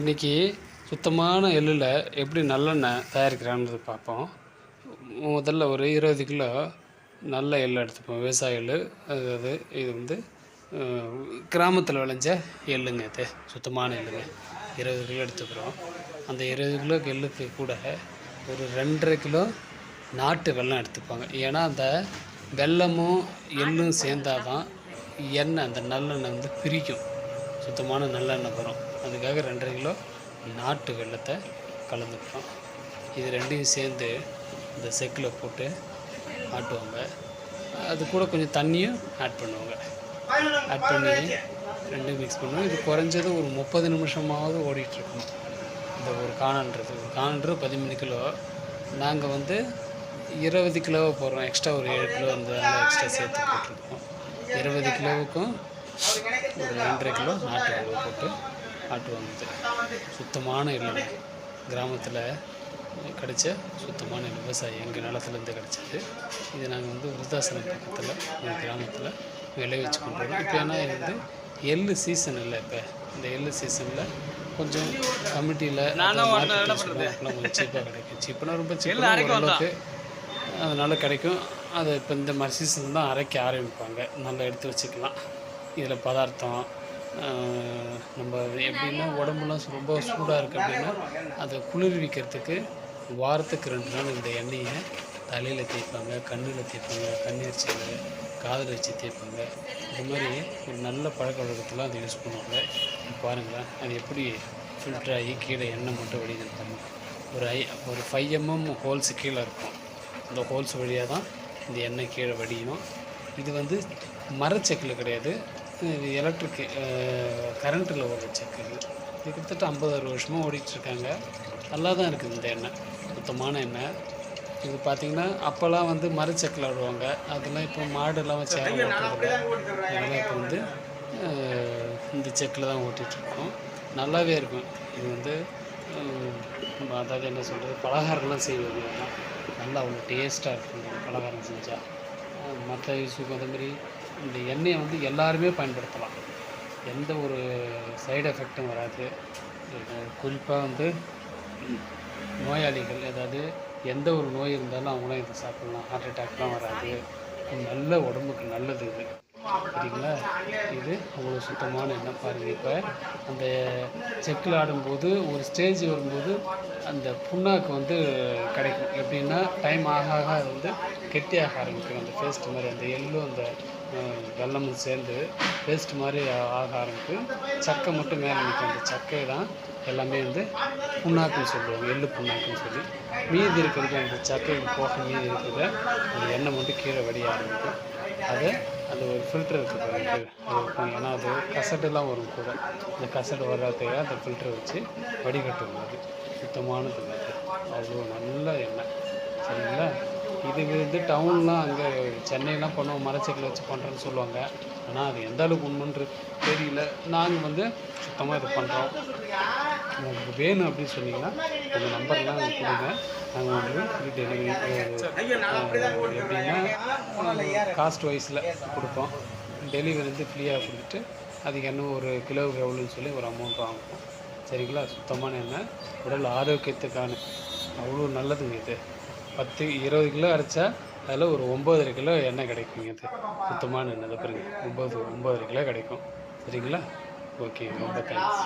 இன்றைக்கி சுத்தமான எள்ளில் எப்படி நல்லெண்ணெய் தயாரிக்கிறான்றது பார்ப்போம். முதல்ல ஒரு இருபது கிலோ நல்ல எள் எடுத்துப்போம். விவசாய எள் அதாவது இது வந்து கிராமத்தில் விளைஞ்ச எள்ளுங்க இது. சுத்தமான எள்ளுங்க. இருபது கிலோ எடுத்துக்கிறோம். அந்த இருபது கிலோ எள்ளுக்கு கூட ஒரு ரெண்டரை கிலோ நாட்டு வெல்லம் எடுத்துப்பாங்க. ஏன்னா அந்த வெல்லமும் எள்ளும் சேர்ந்தாதான் எண்ணெய் அந்த நல்லெண்ணெய் வந்து பிரிக்கும். சுத்தமான நல்லெண்ணெய் வரும். அதுக்காக ரெண்டரை கிலோ நாட்டு வெள்ளத்தை கலந்துக்கிறோம் இது ரெண்டையும் சேர்ந்து இந்த செக்கில் போட்டு ஆட்டுவாங்க. அது கூட கொஞ்சம் தண்ணியும் ஆட் பண்ணுவாங்க. ஆட் பண்ணி ரெண்டும் மிக்ஸ் பண்ணுவோம். இது குறைஞ்சது ஒரு முப்பது நிமிஷமாவது ஓடிட்டுருக்கணும் இந்த ஒரு காணன்றது. ஒரு காணன்றது பதிமூணு கிலோ. நாங்கள் வந்து இருபது கிலோவை போடுறோம். எக்ஸ்ட்ரா ஒரு ஏழு கிலோ அந்த எக்ஸ்ட்ரா சேர்த்து போட்டிருக்கோம். இருபது கிலோவுக்கும் ஒரு ரெண்டரை கிலோ நாட்டு போட்டு ஆட்டுவாங்க இது சுத்தமான எள்ளு. கிராமத்தில் கிடைச்ச சுத்தமான எள் விவசாயி எங்கள் நிலத்துலேருந்து கிடைச்சது. இது நாங்கள் வந்து விருத்தாசலம் பக்கத்தில் எங்கள் கிராமத்தில் விளைவிச்சு கொண்டு வரோம் இப்போ ஏன்னா இது வந்து எள்ளு சீசன் இல்லை இப்போ. இந்த எள்ளு சீசனில் கொஞ்சம் கமிட்டியில் கொஞ்சம் சீப்பாக கிடைக்கும். சீப்புனா ரொம்ப சீப்பாக ஓரளவுக்கு அதனால் கிடைக்கும். அது இப்போ இந்த மாதிரி சீசன் தான் அரைக்க ஆரம்பிப்பாங்க. நல்லா எடுத்து வச்சுக்கலாம். இதில் பதார்த்தம் நம்ம எப்படின்னா உடம்புலாம் ரொம்ப சூடாக இருக்குது அப்படின்னா அதை குளிர்விக்கிறதுக்கு வாரத்துக்கு ரெண்டு நாள் இந்த எண்ணெயை தலையில் தேய்ப்பாங்க கண்ணில் தேய்ப்பாங்க கண்ணீர் சேலை காதில் வச்சு தேய்ப்பாங்க. இது மாதிரி ஒரு நல்ல பழக்க வழக்கத்தெலாம் அதை யூஸ் பண்ணுவாங்க. பாருங்களேன் அது எப்படி ஃபில்டர் ஆகி கீழே எண்ணெய் மட்டும் வடியுதுன்னு பாருங்க ஒரு ஐ ஒரு ஃபைவ் எம்எம் ஹோல்ஸ் கீழே இருக்கும். அந்த ஹோல்ஸ் வழியாக தான் இந்த எண்ணெய் கீழே வடியும் இது வந்து மரச்செக்கில் கிடையாது. இது எலக்ட்ரிக் கரண்ட்டில் ஓடுற செக்கு இது. கிட்டத்தட்ட ஐம்பது அறுபது வருஷமாக ஓடிட்டுருக்காங்க. நல்லா தான் இருக்குது இந்த எண்ணெய். சுத்தமான எண்ணெய். இது பார்த்திங்கன்னா அப்போல்லாம் வந்து மரச்செக்கில் ஆடுவாங்க அதெல்லாம் இப்போ மாடெல்லாம் வச்சு அதனால் இப்போ வந்து இந்த செக்கில் தான் ஓட்டிகிட்ருக்கோம் நல்லாவே இருக்கும். இது வந்து அஹ், அதாவது என்ன சொல்கிறது பலகாரம்லாம் செய்வது நல்லா அவ்வளோ டேஸ்ட்டாக இருக்கும். பலகாரம் செஞ்சால் மற்ற யூஸுக்கு அந்த மாதிரி இந்த எண்ணெயை வந்து எல்லாருமே பயன்படுத்தலாம். எந்த ஒரு சைடு எஃபெக்ட்டும் வராது. குறிப்பாக வந்து நோயாளிகள் அதாவது எந்த ஒரு நோய் இருந்தாலும் அவங்களும் இதை சாப்பிட்லாம். ஹார்ட் அட்டாக்லாம் வராது. நல்ல உடம்புக்கு நல்லது இது. சரிங்களா இது அவ்வளோ சுத்தமான எண்ணெய் பாருங்கள் இப்போ அந்த செக்கில் ஆடும்போது ஒரு ஸ்டேஜ் வரும்போது அந்த புண்ணாக்கு வந்து கிடைக்கும். எப்படின்னா டைம் ஆக ஆக அது வந்து கெட்டியாக ஆரம்பிக்கும். அந்த பேஸ்ட் மாதிரி அந்த எள்ளும் அந்த வெள்ளமும் வெல்லமும் சேர்ந்து பேஸ்ட் மாதிரி ஆக ஆரம்பிக்கும். சக்கை மட்டும் மேலே நிற்கும். அந்த சக்கை தான் எல்லாமே வந்து புண்ணாக்குன்னு சொல்லுவாங்க. எள்ளு புண்ணாக்குன்னு சொல்லி. மீதி இருக்கிறது அந்த சக்கைக்கு போக மீதி இருக்கிறத அந்த எண்ணெய் மட்டும் கீழே வடிய ஆரம்பிக்கும். அதை அந்த ஒரு ஃபில்டர் இருக்குது பாருங்க. அது ஏன்னா அது கசட்டுலாம் வரும் கூட. அந்த கசட்டு வர்றதுக்காக அந்த ஃபில்டர் வச்சு வடிகட்டும் அது. சுத்தமானது அது. அவ்வளோ நல்ல எண்ணெய். சரிங்களா? இதுக்கு வந்து டவுன்லாம் அங்கே சென்னையெல்லாம் பண்ணுவோம் மரச்செக்கில் வச்சு பண்ணுறேன்னு சொல்லுவாங்க. ஆனால் அது எந்த அளவுக்கு உண்மைன்றது தெரியல. நாங்கள் வந்து சுத்தமாக இது பண்ணுறோம் உங்களுக்கு வேணும் அப்படின்னு சொன்னீங்கன்னா உங்கள் நம்பர்லாம் எனக்கு கொடுங்க. நாங்கள் வந்து ஃப்ரீ டெலிவரி எப்படின்னா காஸ்ட் வைஸில் கொடுப்போம். டெலிவரி வந்து ஃப்ரீயாக கொடுத்துட்டு அதுக்கு என்ன ஒரு கிலோவுக்கு எவ்வளோன்னு சொல்லி ஒரு அமௌண்ட் வாங்குவோம். சரிங்களா? சுத்தமான எண்ணெய் உடல் ஆரோக்கியத்துக்கான அவ்வளோ நல்லதுங்க இது. பத்து இருபது கிலோ அரைச்சா அதில் ஒரு ஒம்பதரை கிலோ எண்ணெய் கிடைக்குங்க அது சுத்தமான எண்ணெய் இதை பாருங்க. ஒம்பது ஒம்பதரை கிலோ கிடைக்கும். சரிங்களா? ஓகே ரொம்ப தேங்க்ஸ்